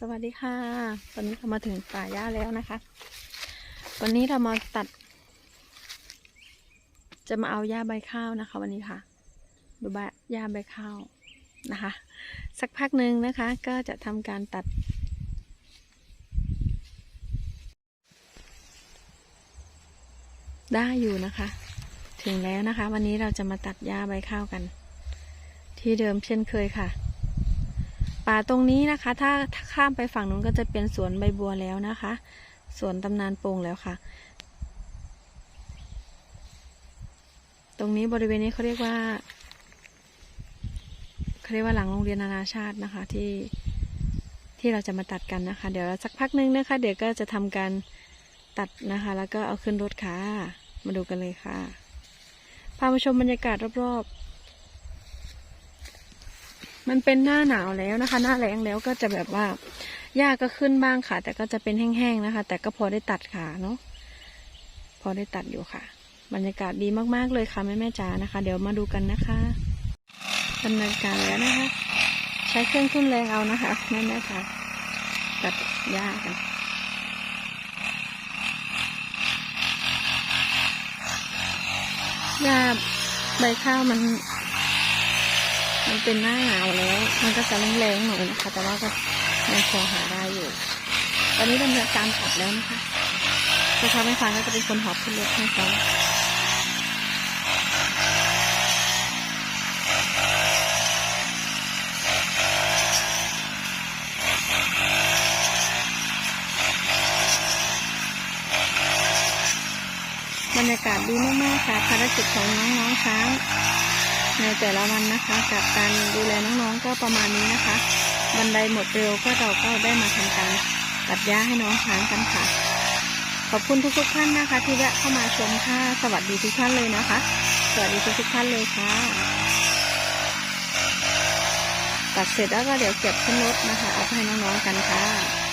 สวัสดีค่ะ ตอนนี้เรามาถึงป่าหญ้าแล้วนะคะ วันนี้เรามาตัด จะมาเอาหญ้าใบข้าวนะคะ วันนี้ค่ะ ดูใบหญ้าใบข้าวนะคะ สักพักหนึ่งนะคะ ก็จะทำการตัดได้อยู่นะคะ ถึงแล้วนะคะ วันนี้เราจะมาตัดหญ้าใบข้าวกัน ที่เดิมเช่นเคยค่ะ ป่าตรงนี้นะคะ ถ้าถ้าข้ามไปฝั่งนู้นก็จะเป็นสวนใบบัวแล้วนะคะ สวนตำนานโป่งแล้วค่ะ ตรงนี้บริเวณนี้เขาเรียกว่าเขาเรียกว่าหลังโรงเรียนนานาชาตินะคะที่ที่เราจะมาตัดกันนะคะ เดี๋ยวสักพักนึงนะคะ เดี๋ยวก็จะทำการตัดนะคะ แล้วก็เอาขึ้นรถค่ะ มาดูกันเลยค่ะ พามาชมบรรยากาศรอบๆ มันเป็นหน้าหนาวแล้วนะคะ หน้าแรงแล้วก็จะแบบว่าหญ้าก็ขึ้นบ้างค่ะ แต่ก็จะเป็นแห้งๆนะคะ แต่ก็พอได้ตัดขาเนาะพอได้ตัดอยู่ค่ะ บรรยากาศดีมากๆเลยค่ะแม่แม่จ๋านะคะ เดี๋ยวมาดูกันนะคะดำเนินการแล้วนะคะ ใช้เครื่องทุ่นแรงเอานะคะแม่แม่ๆจ๋าตัดหญ้ากันหญ้าใบข้าวมัน มันเป็นหน้าหนาวแล้ว มันก็จะแรงๆหน่อยนะคะ แต่ว่าก็ยังพอหาได้อยู่ ตอนนี้ดำเนินการตัดแล้วนะคะพ่อค้าแม่ค้าก็จะเป็นคนหอบขึ้นรถให้เขาบรรยากาศดีมากๆค่ะภารกิจของน้องๆช้าง ในแต่ละวันนะคะกับการดูแลน้องๆก็ประมาณนี้นะคะ บันไดหมดเร็วก็เราก็ได้มาทำการตัดหญ้าให้น้องช้างกันค่ะ ขอบคุณทุกๆท่านนะคะ ที่แวะเข้ามาชมค่ะสวัสดีทุกท่านเลยนะคะ สวัสดีทุกๆท่านเลยค่ะตัดเสร็จแล้วก็เดี๋ยวเก็บขึ้นรถนะคะเอาไปให้น้องๆกันค่ะ